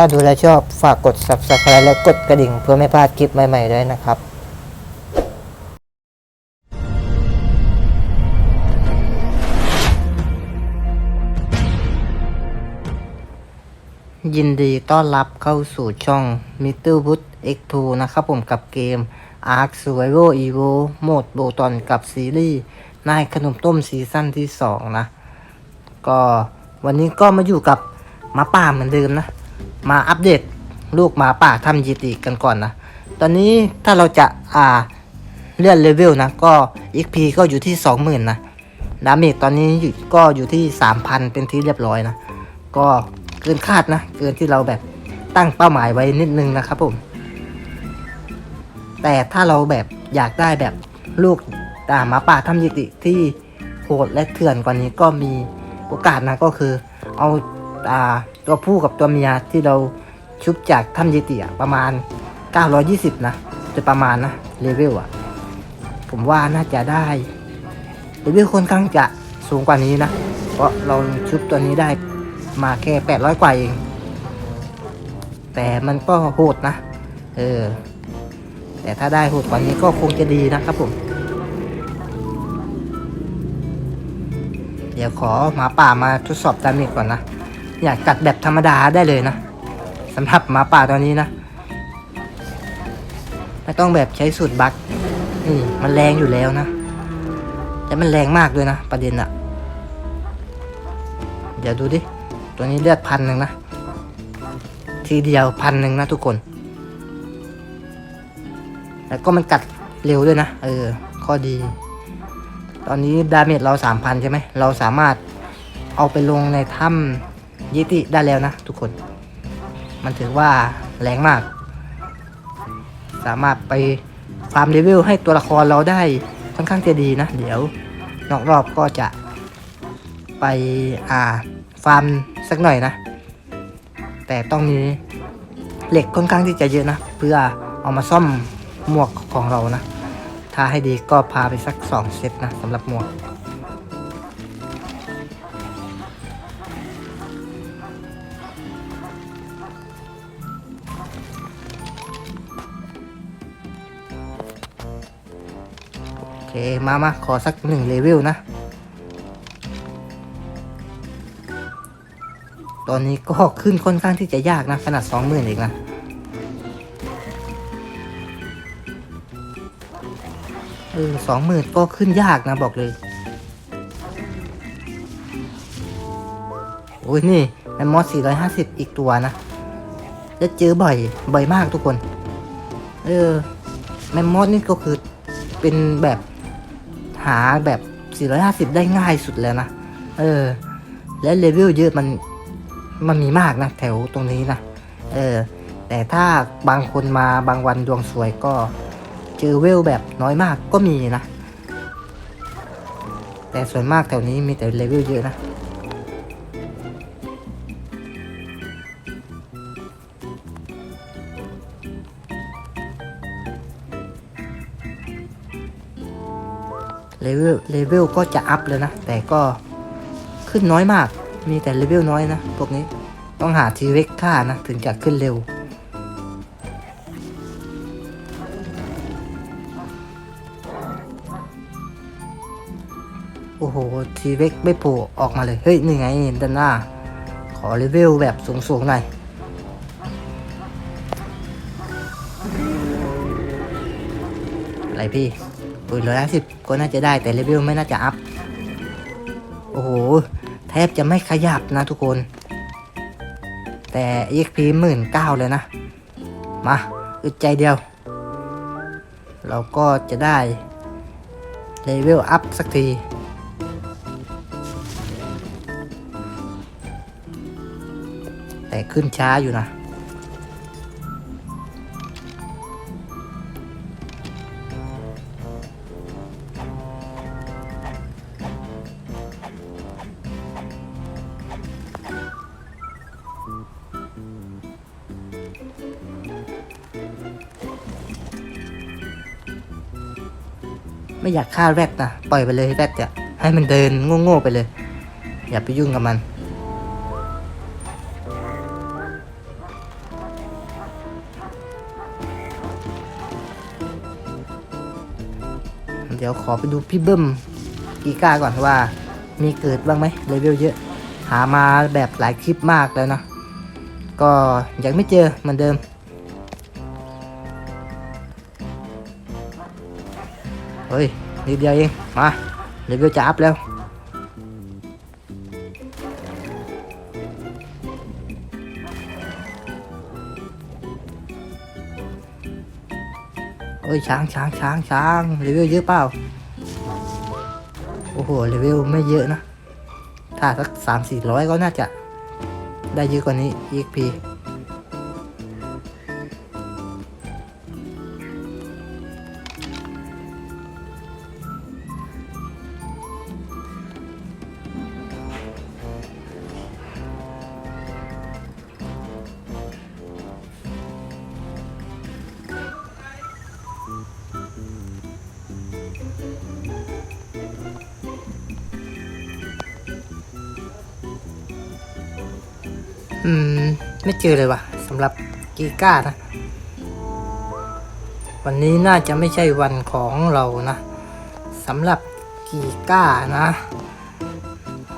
ถ้าดูแลชอบฝากกด subscribe และกดกระดิ่งเพื่อไม่พลาดคลิปใหม่ๆด้วยนะครับยินดีต้อนรับเข้าสู่ช่อง m i t t e r w o o d X2 นะครับผมกับเกม Ark Survival Evo โหมดโบตอนกับซีรีส์นายขนมต้มซีซั่นที่ 2 นะ ก็วันนี้ก็มาอยู่กับมาป่าเหมือนเดิมนะ มาอัปเดตลูกหมาป่าทำยีติกันก่อนนะ ตอนนี้ถ้าเราจะอ่าเลื่อนเลเวลนะ ก็ XP ก็อยู่ที่ 20,000นะดาเมจตอนนี้ก็อยู่ที่ 3,000 เป็นที่เรียบร้อยนะ ก็เกินคาดนะ เกินที่เราแบบตั้งเป้าหมายไว้นิดนึงนะครับผม แต่ถ้าเราแบบอยากได้แบบลูกอ่าหมาป่าทำยิติที่โหดและเถื่อนกว่านี้ก็มีโอกาสนะก็คือเอาอ่า ตัวผู้กับตัวเมียที่เราชุบจากถ้ำยิติอะประมาณ 920 นะจะประมาณนะเลเวลอะผมว่าน่าจะได้เลเวลค่อนข้างจะสูงกว่านี้นะ เพราะเราชุบตัวนี้ได้มาแค่ 800 กว่าเอง แต่มันก็โหดนะ เออ แต่ถ้าได้โหดกว่านี้ก็คงจะดีนะครับผม เดี๋ยวขอหมาป่ามาทดสอบดาเมจก่อนนะ อยากกัดแบบธรรมดาได้เลยนะสำหรับหมาป่าตัวนี้นะ ไม่ต้องแบบใช้สูตรบัคนี่มันแรงอยู่แล้วนะแต่มันแรงมากด้วยนะ ประเด็นอะเดี๋ยวดูดิ ตัวนี้เลือดพันหนึ่งนะ ทีเดียวพันหนึ่งนะทุกคน แล้วก็มันกัดเร็วด้วยนะ เออ ข้อดี ตอนนี้ดาเมจเราสามพันใช่ไหม เราสามารถเอาไปลงในถ้ำ ยิติได้แล้วนะทุกคน มันถือว่าแรงมาก สามารถไปฟาร์มเลเวลให้ตัวละครเราได้ค่อนข้างจะดีนะ เดี๋ยวนอกรอบก็จะไปอ่าฟาร์มสักหน่อยนะ แต่ต้องมีเหล็กค่อนข้างที่จะเยอะนะ เพื่อเอามาซ่อมหมวกของเรานะ ถ้าให้ดีก็พาไปสักสองเซตนะสำหรับหมวก มามาขอสักหนึ่งเลเวลนะ ตอนนี้ก็ขึ้นค่อนข้างที่จะยากนะ ขนาดสองหมื่นเองนะ เออสองหมื่นก็ขึ้นยากนะบอกเลย โอ้ยนี่แมมมอส450 อีกตัวนะ จะเจอบ่อย บ่อยมากทุกคน เออแมมมอสนี่ก็คือเป็นแบบาแบบ 450 ได้ง่ายสุดแล้วนะ เออ และเลเวลเยอะมัน มันมีมากนะ แถวตรงนี้นะ เออ แต่ถ้าบางคนมาบางวันดวงสวยก็ เจอเวลแบบน้อยมากก็มีนะ แต่ส่วนมากแถวนี้มีแต่เลเวลเยอะนะ เลเวลเลเวลก็จะอัพเลยนะ แต่ก็ขึ้นน้อยมาก มีแต่เลเวลน้อยนะพวกนี้ต้องหาทีเวกค่านะ ถึงจะขึ้นเร็ว โอ้โห ทีเวกไม่โผล่ออกมาเลย เฮ้ย นี่ไงด้านหน้า ขอเลเวลแบบสูงๆหน่อยอะไรพี่ อุ้ยร้อยห้าสิบก็น่าจะได้แต่เลเวลไม่น่าจะอัพ โอ้โห แทบจะไม่ขยับนะทุกคน แต่ EXP หมื่นเก้าเลยนะ มา อึดใจเดียว เราก็จะได้เลเวลอัพสักทีแต่ขึ้นช้าอยู่นะ ไม่อยากฆ่าแรดนะปล่อยไปเลยแรดจะให้มันเดินโง่ๆไปเลย อย่าไปยุ่งกับมัน เดี๋ยวขอไปดูพี่เบิ้มกีก้าก่อนว่า มีเกิดบ้างไหมเลเวลเยอะ หามาแบบหลายคลิปมากแล้วนะ ก็ยังไม่เจอเหมือนเดิม นิดเดียวเอง มาเลเวลจะอัพแล้วเอ้ยช้างช้างช้างช้างเลเวลเยอะเปล่า โอ้โหเลเวลไม่เยอะนะ ถ้าสักสามสี่ร้อยก็น่าจะได้เยอะกว่านี้ EXP ไม่อเลยว่ะสำหรับกีก้านะ วันนี้น่าจะไม่ใช่วันของเรานะสำหรับกีก้านะ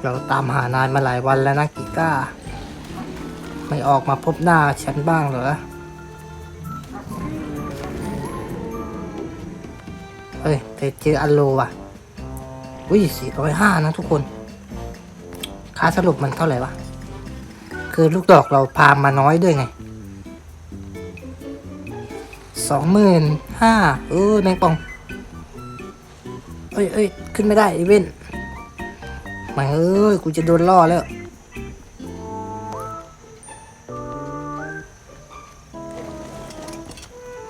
เราตามหานายมาหลายวันแล้วนะกีก้า ไม่ออกมาพบหน้าฉันบ้างเหรอเฮ้ยแต่เจออัลโลว่ะ อุ้ยสี่ร้อยห้านะทุกคน ค่าสรุปมันเท่าไหร่วะ คือลูกดอกเราพามาน้อยด้วยไงสองหมื่นห้าเออแมงป่อง เอ้ยเอ้ยขึ้นไม่ได้อีเวนม่เอ้ย กูจะโดนล่อแล้ว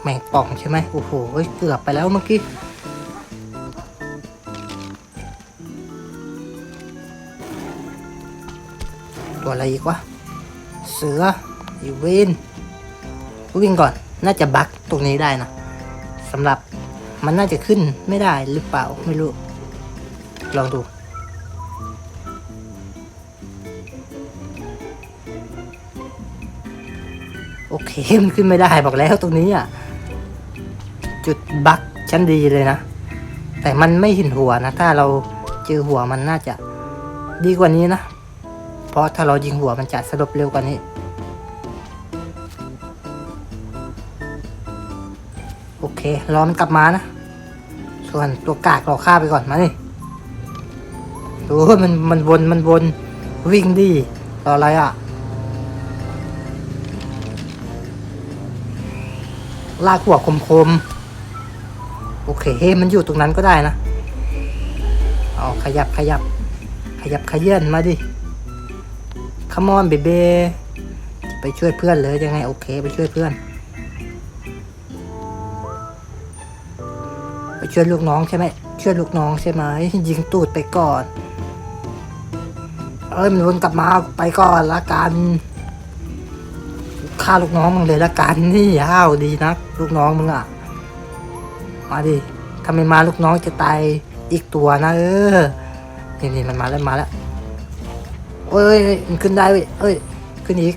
แมงป่องใช่ไหมโอ้โหเกือบไปแล้วเมื่อกี้ตัวอะไรอีกวะ เสืออีเวนวิ่งก่อน น่าจะบักตรงนี้ได้นะสำหรับมันน่าจะขึ้นไม่ได้หรือเปล่าไม่รู้ ลองดูโอเคมันขึ้นไม่ได้บอกแล้วตรงนี้อะ จุดบักชั้นดีเลยนะ แต่มันไม่เห็นหัวนะ ถ้าเราเจอหัวมันน่าจะดีกว่านี้นะ เพราะถ้าเรายิงหัวมันจะสลบเร็วกว่านี้ โอเค รอมันกลับมานะ ส่วนตัวกากเราฆ่าไปก่อนมานี่ดูมันมันวนมันวนวิ่งดีรออะไรอะ ลากหัวคมๆโอเคมันอยู่ตรงนั้นก็ได้นะ เอาขยับขยับ ขยับขยื่นมาดิ คมอนเบเบไปช่วยเพื่อนเลยยังไงโอเค ไปช่วยเพื่อน ไปช่วยลูกน้องใช่ไหมช่วยลูกน้องใช่ไหมยิงตูดไปก่อน เอ้ยมันวนกลับมาไปก่อนละกันฆ่าลูกน้องมึงเลยละกันนี่ห้าวดีนักลูกน้องมึงอะ มาดิถ้าไม่มาลูกน้องจะตายอีกตัวนะเออนี่นี่มันมาแล้วมาแล้ว เอ้ยมันขึ้นได้เว้ยเอ้ย ขึ้นอีก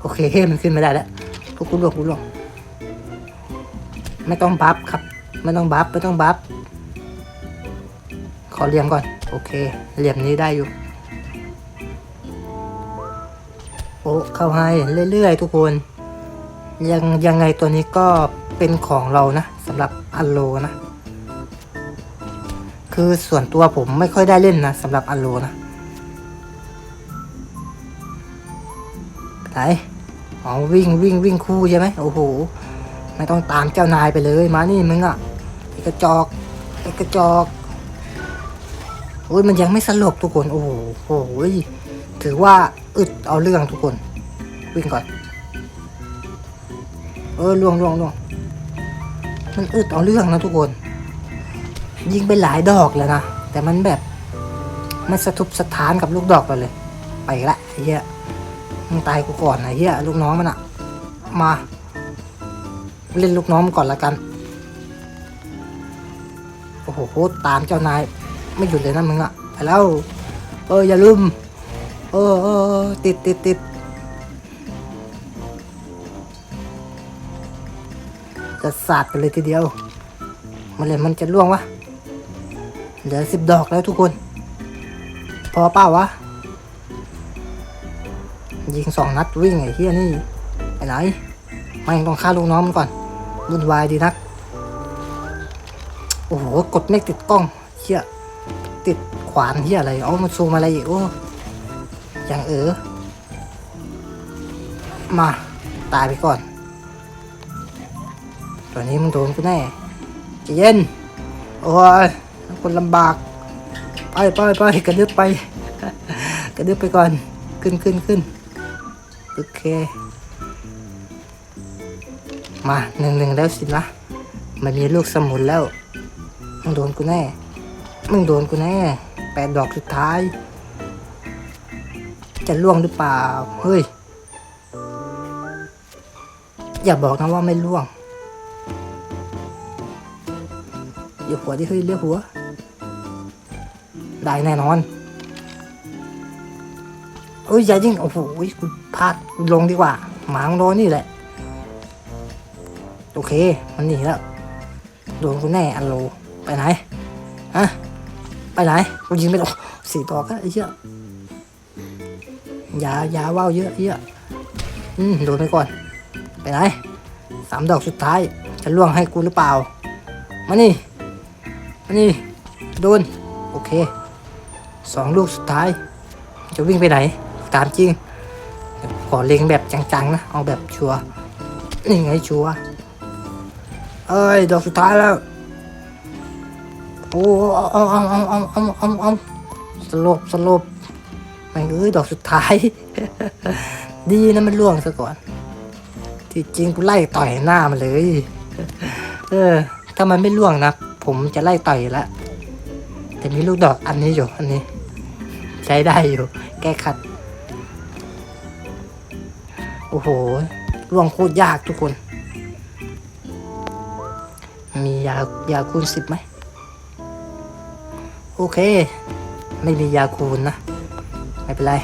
โอเคมันขึ้นไม่ได้แล้วพวกคุณลงคุณลงไม่ต้องบัฟครับ ไม่ต้องบัฟไม่ต้องบัฟขอเหลี่ยมก่อน โอเค เหลี่ยมนี้ได้อยู่ โอ้เข้าให้เรื่อยๆทุกคน ยังยังไงตัวนี้ก็เป็นของเรานะสำหรับอัลโลนะ คือส่วนตัวผมไม่ค่อยได้เล่นนะสำหรับอัลโลนะไหนอ๋อวิ่งวิ่งวิ่งคู่ใช่ไหมโอ้โหไม่ต้องตามเจ้านายไปเลยมานี่มึงอะไอกระจอกไอกระจอกโอ้ยมันยังไม่สลบทุกคนโอ้โหโอ้โหถือว่าอึดเอาเรื่องทุกคน วิ่งก่อน เออล่วงล่วงล่วงมันอึดเอาเรื่องนะทุกคน ยิงไปหลายดอกแล้วนะ แต่มันแบบมันสะทุบสะท้านกับลูกดอกไปเลย ไปละไอ้เหี้ยมึงตายกูก่อนไอ้เหี้ยลูกน้องมันอะมา เล่นลูกน้องก่อนละกัน โอ้โหตามเจ้านายไม่หยุดเลยนะมึงอะไปแล้ว เอออย่าลืม เออเออเออติดติดติดจะสาดกันเลยทีเดียว มันเลยมันจะล่วงวะ เหลือสิบดอกแล้วทุกคน พอเปล่าวะ ยิงสองนัดวิ่งไอ้เฮียนี่ไปไหนไม่ต้องฆ่าลูกน้องมันก่อนวุ่นวายดีนัก โอ้โห กดไม่ติดกล้องเฮียติดขวานเฮียอะไรเอามันซูมอะไรอีกโอ้ยังเออมา ตายไปก่อน ตัวนี้มึงโดนกูแน่เย็น โอ้ย คนลำบาก ไปไปไปกระดึบไป กระดึบไปก่อน ขึ้นขึ้นขึ้นโอเค มาหนึ่งหนึ่งแล้วสินะมันมีลูกสมุนแล้ว มึงโดนกูแน่ มึงโดนกูแน่ แปดดอกสุดท้าย จะล่วงหรือเปล่า เฮ้ย อย่าบอกนะว่าไม่ล่วงเรียกหัวที่เฮ้ยเรียกหัว ได้แน่นอนเอ้ยอย่ายิงโอ้โหกูพลาดกูลงดีกว่า หมาของโดนนี่แหละ โอเค มันหนีแล้ว โดนกูแน่อันโล ไปไหนฮะไปไหน กูยิงไม่โดนสี่ตอก็ไอ้เหี้ยอยาอยาว่าวเยอะเหี้ยอืมโดนไปก่อน ไปไหนสามดอกสุดท้าย จะล่วงให้กูหรือเปล่า มานี่ มานี่ โดน โอเค สองลูกสุดท้าย จะวิ่งไปไหน ตามจริงขอเล็งแบบจังๆนะ เอาแบบชัวร์นี่ไงชัวร์เอ้ย ดอกสุดท้ายแล้ว โอ้เอาเอาเอาเอาเอาเอาเอาเอาสลบสลบแม่งเอ้ย ดอกสุดท้าย ดีนะมันล่วงซะก่อน ที่จริงกูไล่ต่อยหน้ามันเลย เออ ถ้ามันไม่ล่วงนะ ผมจะไล่ต่อยล้วแต่มีลูกดอกอันนี้อยู่ อันนี้ ใช้ได้อยู่ แก้ขัด โอ้โหล่วงโคตรยากทุกคน มียายาคูณสิบไหม โอเค ไม่มียาคูณนะ ไม่เป็นไร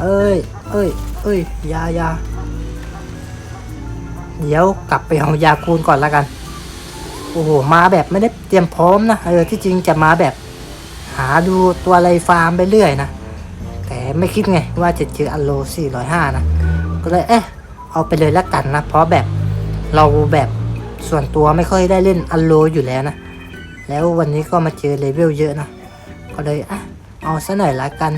เอ้ย เอ้ย เอ้ย ยายาเดี๋ยวกลับไปเอายาคูณก่อนล้วกัน โอ้โห มาแบบไม่ได้เตรียมพร้อมนะ เออ ที่จริงจะมาแบบ หาดูตัวอะไรฟาร์มไปเรื่อยนะ แต่ไม่คิดไงว่าจะเจออัลโล 405 นะ ก็เลยเอ๊ะเอาไปเลยละกันนะ เพราะแบบเราแบบส่วนตัวไม่ค่อยได้เล่นอัลโลอยู่แล้วนะ แล้ววันนี้ก็มาเจอเลเวลเยอะนะ ก็เลยอะเอาซะหน่อยละกัน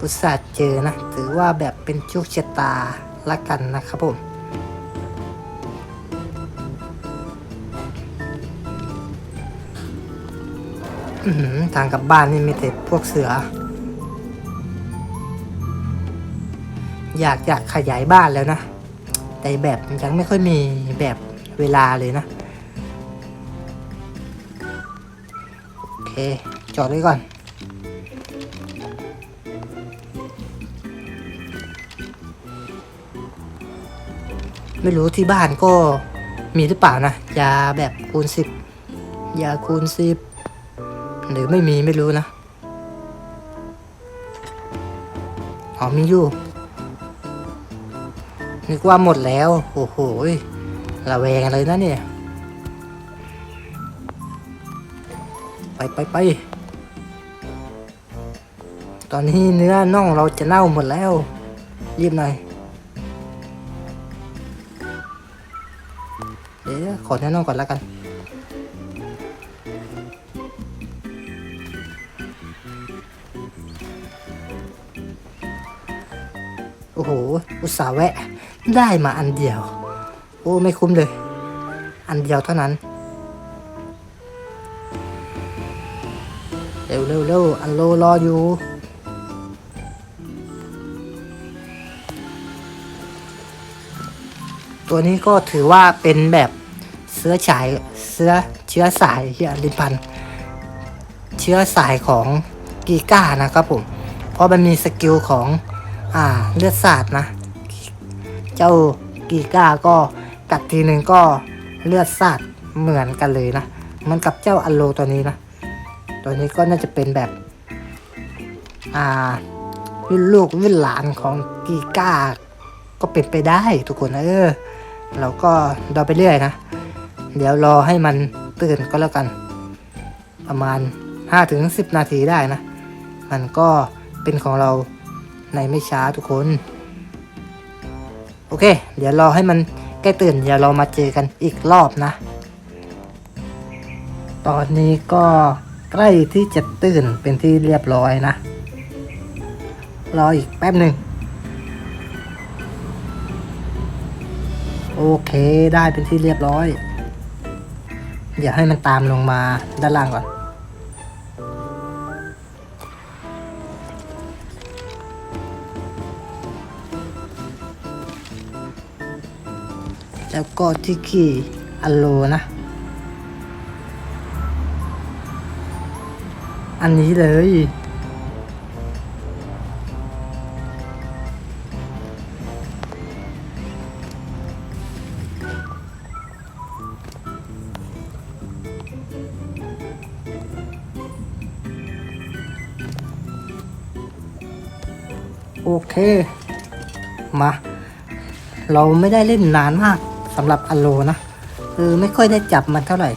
อุตส่าห์เจอนะ ถือว่าแบบเป็นโชคชะตาละกันนะครับผม ทางกลับบ้านนี่มีแต่พวกเสือ อยากอยากขยายบ้านแล้วนะ แต่แบบยังไม่ค่อยมีแบบเวลาเลยนะ โอเค จอดไว้ก่อน ไม่รู้ที่บ้านก็มีหรือเปล่านะ ยาแบบคูณสิบยาคูณสิบ หรือไม่มีไม่รู้นะ อ๋อมีอยู่ นึกว่าหมดแล้ว โอ้โหระแวงเลยนะเนี่ย ไปไปไป ตอนนี้เนื้อน่องเราจะเน่าหมดแล้ว รีบหน่อย เดี๋ยวขอแนะนำก่อนแล้วกัน โอ้โห อุตส่าห์แวะ ได้มาอันเดียว โอ้ไม่คุ้มเลย อันเดียวเท่านั้น เร็วเร็วเร็วอันโลรออยู่ ตัวนี้ก็ถือว่าเป็นแบบเสื้อฉายเสื้อเชื้อสายเฮียลินพันธ์เชื้อสายของกีก้านะครับผม เพราะมันมีสกิลของ อ่าเลือดสาดนะ เจ้ากีก้าก็กัดทีหนึ่งก็เลือดสาดเหมือนกันเลยนะเหมันกับเจ้าอัลโลตัวนี้นะ ตัวนี้ก็น่าจะเป็นแบบ อ่ารุ่นลูกรุ่นหลานของกีก้า ก็เป็นไปได้ทุกคนเออเราก็เดาไปเรื่อยนะ เดี๋ยวรอให้มันตื่นก็แล้วกัน ประมาณ 5-10 นาทีได้นะ มันก็เป็นของเรา ในไม่ช้าทุกคน โอเค เดี๋ยวรอให้มันใกล้ตื่นเดี๋ยวเรามาเจอกันอีกรอบนะ ตอนนี้ก็ใกล้ที่จะตื่นเป็นที่เรียบร้อยนะ รออีกแป๊บหนึ่งโอเคได้เป็นที่เรียบร้อย เดี๋ยวให้มันตามลงมาด้านล่างก่อน แล้วก็ที่ขี่อัลโลนะ อันนี้เลยโอเค มา เราไม่ได้เล่นนานมาก สำหรับอโลนะคือไม่ค่อยได้จับมันเท่าไหร่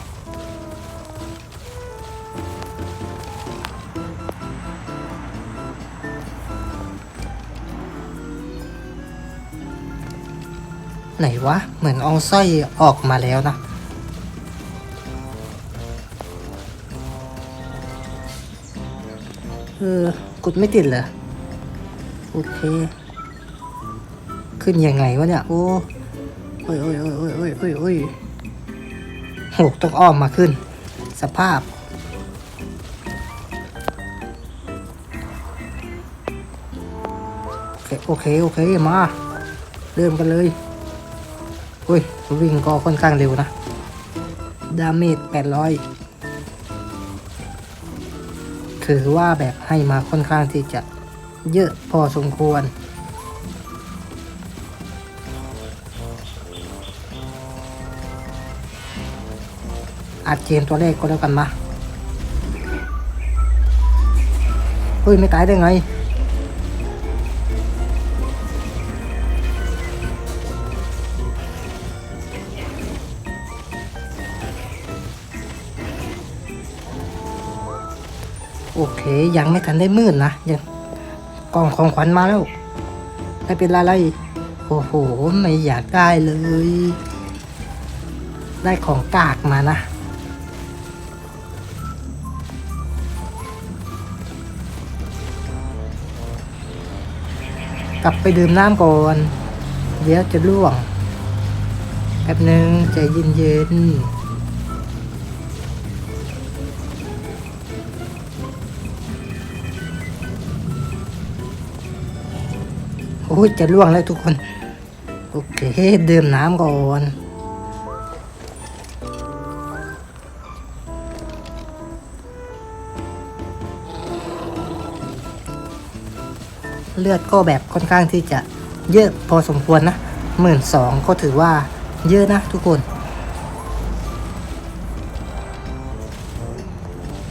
ไหนวะ เหมือนเอาสร้อยออกมาแล้วนะเออกดไม่ติดเหรอ โอเค ขึ้นยังไงวะเนี่ย โอ้ โอ้ยโอ้ยโอ้ยโอ้ยโอ้ยโอ้ยโอ้ยโหต้องอ้อมมาขึ้น สภาพ โอเค โอเคโอเคมา เริ่มกันเลยอุ้ย วิ่งก็ค่อนข้างเร็วนะ ดาเมจ800ถือว่าแบบให้มาค่อนข้างที่จะเยอะพอสมควร อัดเจนตัวเลขก็แล้วกันมาเฮ้ยไม่ตายได้ไง โอเค ยังไม่ทันได้มืดนะยังกล่องของขวัญมาแล้วไม่เป็นไรโอ้โห ไม่อยากได้เลย ได้ของกากมานะ กลับไปดื่มน้ำก่อน เดี๋ยวจะล่วงแป๊บนึงใจเย็นๆโอ้ยจะล่วงแล้วทุกคน โอเคดื่มน้ำก่อน เลือดก็แบบค่อนข้างที่จะเยอะพอสมควรนะหมื่นสองก็ถือว่าเยอะนะทุกคน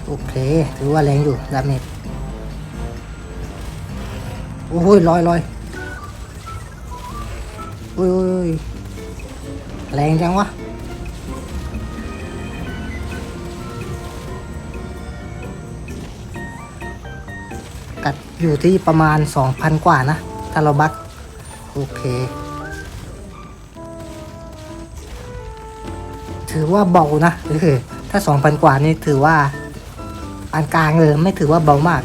โอเค ถือว่าแรงอยู่ดาเมจโอ้ยลอยลอยโอ้ยโอ้ยอยแรงจังวะ อยู่ที่ประมาณ 2,000 กว่านะ ถ้าเราบักโอเค ถือว่าเบานะเออถ้า 2,000 กว่านี่ถือว่าปานกลางเลยไม่ถือว่าเบามาก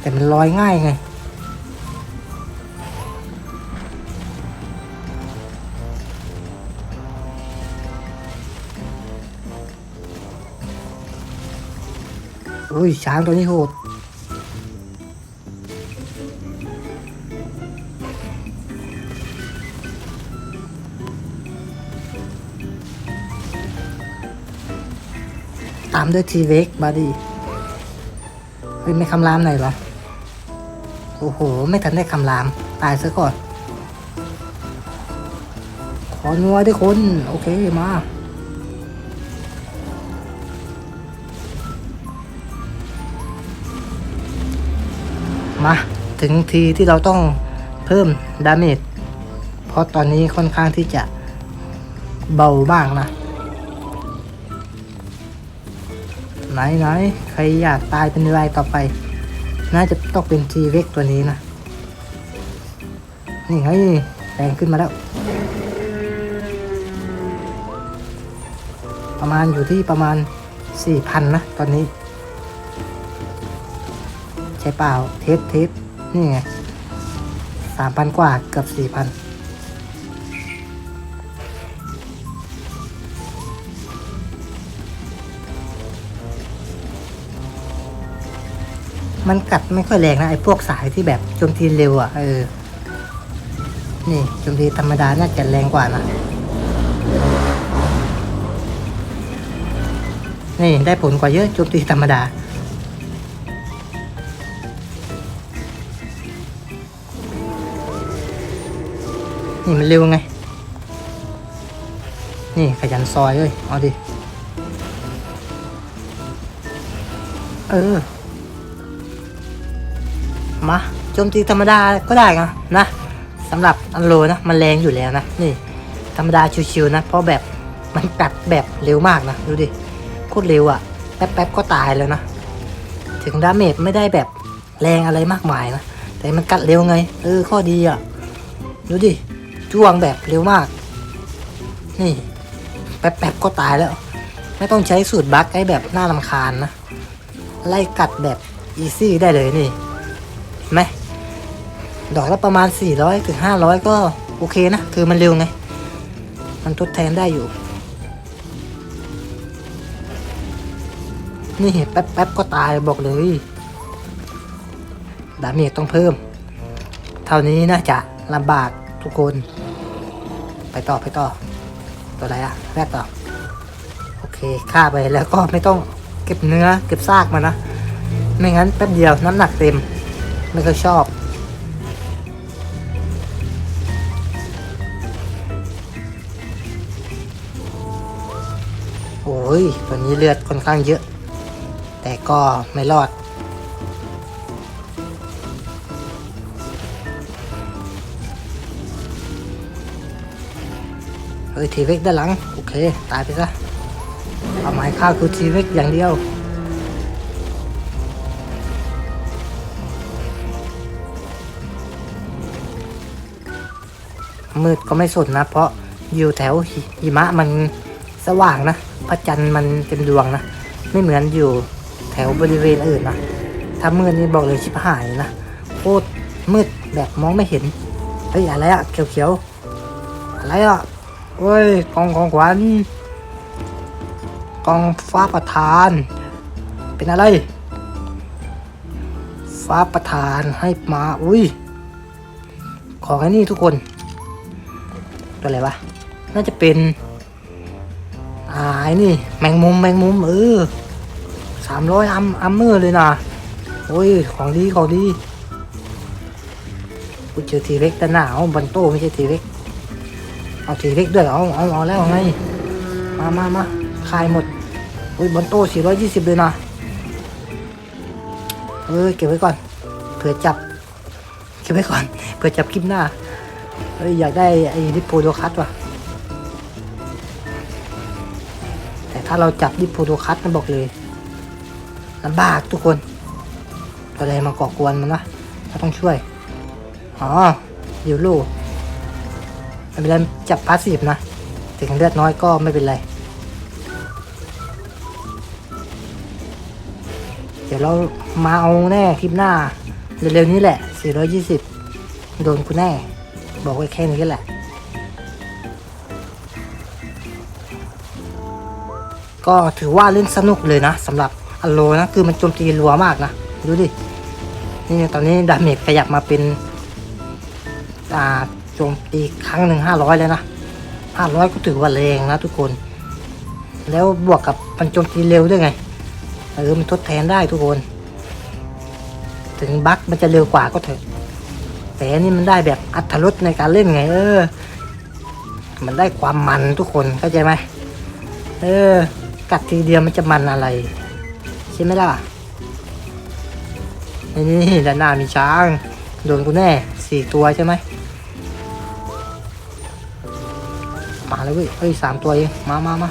แต่มันลอยง่ายไงอุ้ยช้างตัวนี้โหดามด้วยทีเวกบาดีเฮ้ยไม่คำรามหน่อยหรอ โอ้โห ไม่ทันได้คำราม ตายซะก่อน ขอนัวด้วยคน โอเค มามาถึงทีที่เราต้องเพิ่มดาเมจเพราะตอนนี้ค่อนข้างที่จะเบาบ้างนะ ไหนไหนใครอยากตายเป็นรายต่อไป น่าจะต้องเป็นทีเวกตัวนี้นะ นี่ไงแรงขึ้นมาแล้ว ประมาณอยู่ที่ประมาณสี่พันนะ ตอนนี้ ใช่เปล่าเทสเทสนี่ไงสามพันกว่าเกือบสี่พัน มันกัดไม่ค่อยแรงนะไอ้พวกสายที่แบบโจมตีเร็วอะเออ นี่โจมตีธรรมดาน่าจะแรงกว่านะนี่ได้ผลกว่าเยอะโจมตีธรรมดา นี่มันเร็วไง นี่ขยันซอยเลยเอาดิ เออ มาโจมตีธรรมดาก็ได้นะนะสำหรับอันโลนะมันแรงอยู่แล้วนะนี่ ธรรมดาชิวๆนะเพราะแบบมันกัดแบบเร็วมากนะดูดิโคตรเร็วอะ่ะแป๊บๆก็ตายแล้วนะ ถึงดาเมจไม่ได้แบบแรงอะไรมากมายนะแต่มันกัดเร็วไง เออข้อดีอะ่ะดูดิจ้วงแบบเร็วมาก นี่แป๊บๆก็ตายแล้ว ไม่ต้องใช้สูตรบั๊กไอ้แบบน่ารำคาญนะ ไล่กัดแบบอีซี่ได้เลยนี่ ไหมดอกละประมาณ 400ถึง500 ก็โอเคนะ คือมันเร็วไง มันทดแทนได้อยู่ นี่แป๊บแป๊บๆก็ตายบอกเลย ดาเมจต้องเพิ่ม เท่านี้น่าจะลำบากทุกคน ไปต่อไปต่อ ตัวอะไรอะแรกต่อ โอเคฆ่าไปแล้วก็ไม่ต้องเก็บเนื้อเก็บซากมานะ ไม่งั้นแป๊บเดียวน้ำหนักเต็ม ไม่ค่อยชอบ โอ้ยตัวนี้เลือดค่อนข้างเยอะ แต่ก็ไม่รอด เฮ้ยทีเวกด้านหลัง โอเค ตายไปซะเอาหมายข้าคือทีเวกอย่างเดียว มืดก็ไม่สนนะ เพราะอยู่แถวหิมะมันสว่างนะพระจันทร์มันเต็มดวงนะ ไม่เหมือนอยู่แถวบริเวณอื่นนะถ้ามืดนี่บอกเลยชิบหายนะโคตรมืดแบบมองไม่เห็นเฮ้ยอะไรอะเขียวๆอะไรอะเฮ้ยกองของขวัญกองฟ้าประธาน เป็นอะไร ฟ้าประธานให้มาอุ้ยของไอ้นี่ทุกคน ตัวอะไรวะ น่าจะเป็นอ่าไอ้นี่แมงมุมแมงมุมเออสามร้อยอัมอัมเมอร์เลยนะโอ้ยของดีของดีกูเจอทีเล็กแต่หนาวบันโตไม่ใช่ทีเล็กเอาทีเล็กด้วยเอาเอาเอาแล้วไงมามามาคายหมดอุ้ยบันโตสี่ร้อยยี่สิบเลยนะเออเก็บไว้ก่อนเผื่อจับ เก็บไว้ก่อนเผื่อจับคลิปหน้า ฮ้ยอยากได้ไอ้ดิปโพโดคัตว่ะ แต่ถ้าเราจับดิปโพโดคัตนบอกเลยลำบากทุกคนตัวอะไรมาก่อกวนมันวะเราต้องช่วย อ๋อยูโรไม่เป็นไรจับพาสซีฟนะ ถึงเลือดน้อยก็ไม่เป็นไร เดี๋ยวเรามาเอาแน่คลิปหน้า เร็วๆนี้แหละ 420 โดนกูแน่ บอกไว้แค่นี้แหละ ก็ถือว่าเล่นสนุกเลยนะสำหรับอโลนะ คือมันโจมตีรัวมากนะ ดูดิ นี่ตอนนี้ดาเมจขยับมาเป็นอ่าโจมตีครั้งหนึ่งห้าร้อยแล้วนะห้าร้อยก็ถือว่าแรงนะทุกคน แล้วบวกกับมันโจมตีเร็วด้วยไงเออมันทดแทนได้ทุกคน ถึงบัคมันจะเร็วกว่าก็เถอะ แต่นี่มันได้แบบอัตรสในการเล่นไง เออ มันได้ความมันทุกคนเข้าใจไหมเออ กัดทีเดียวมันจะมันอะไร ใช่ไหมล่ะนี่นี่ด้านหน้ามีช้าง โดนกูแน่สี่ตัวใช่ไหมมาเลยเว้ยเฮ้ยสามตัวเองมามามา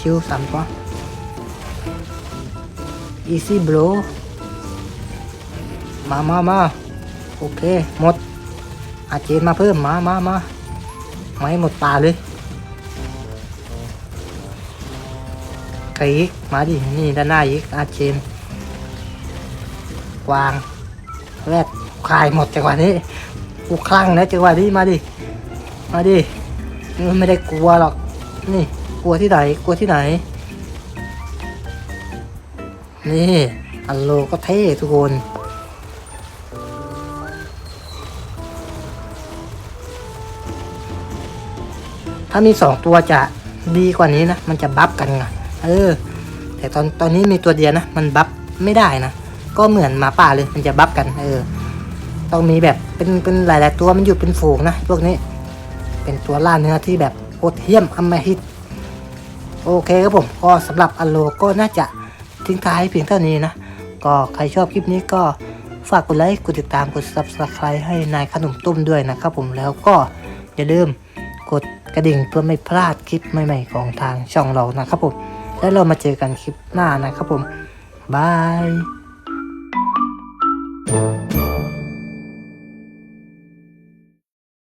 ชิวๆสามตัว easy bro มามามา โอเค หมด อาเจนมาเพิ่มมามามาไม่หมดตาเลยใครอีกมาดิ นี่ด้านหน้าอีกอาเจนวางแรดคลายหมดจังหวะนี้กูคลั่งนะจังหวะนี้มาดิ มาดิ ไม่ได้กลัวหรอก นี่ กลัวที่ไหน กลัวที่ไหน นี่ อัลโลก็เท่ทุกคน ถ้ามีสองตัวจะดีกว่านี้นะ มันจะบัฟกันไงเออ แต่ตอนตอนนี้มีตัวเดียวนะ มันบัฟไม่ได้นะ ก็เหมือนหมาป่าเลย มันจะบัฟกัน เออ ต้องมีแบบเป็นเป็นหลาย ๆ ตัวมันอยู่เป็นฝูงนะพวกนี้ เป็นตัวล่าเนื้อที่แบบโคตรเยี่ยมอมหิต โอเคครับผม ก็สำหรับอโลก็น่าจะทิ้งท้ายเพียงเท่านี้นะ ก็ใครชอบคลิปนี้ก็ฝากกดไลค์ กดติดตาม กด subscribe ให้นายขนมตุ้มด้วยนะครับผม แล้วก็อย่าลืมกด กระดิ่งเพื่อไม่พลาดคลิปใหม่ ๆ ของทางช่องเรานะครับผม แล้วเรามาเจอกันคลิปหน้านะครับผมบาย